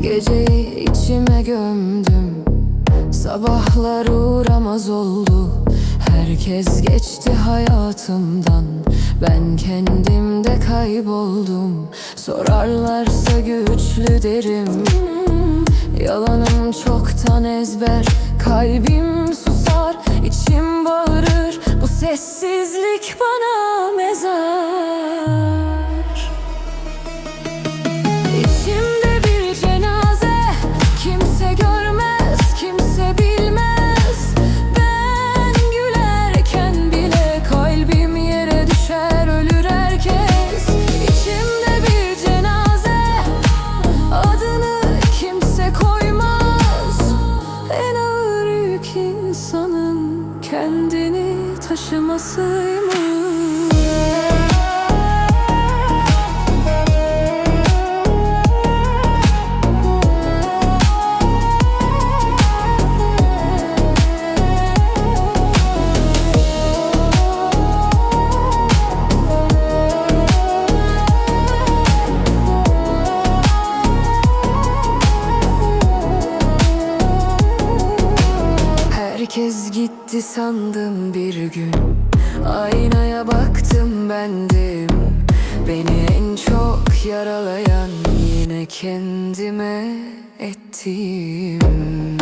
Geceleri içime gömdüm. Sabahlar uğramaz oldu. Herkes geçti hayatımdan. Ben kendimde kayboldum. Sorarlarsa güçlü derim. Yalanım çoktan ezber. Kalbim susar, içim bağırır. Bu sessizlik bana Kendini taşımasıymış Herkes gitti sandım bir gün. Aynaya baktım bendim Beni en çok yaralayan Yine kendime ettiğim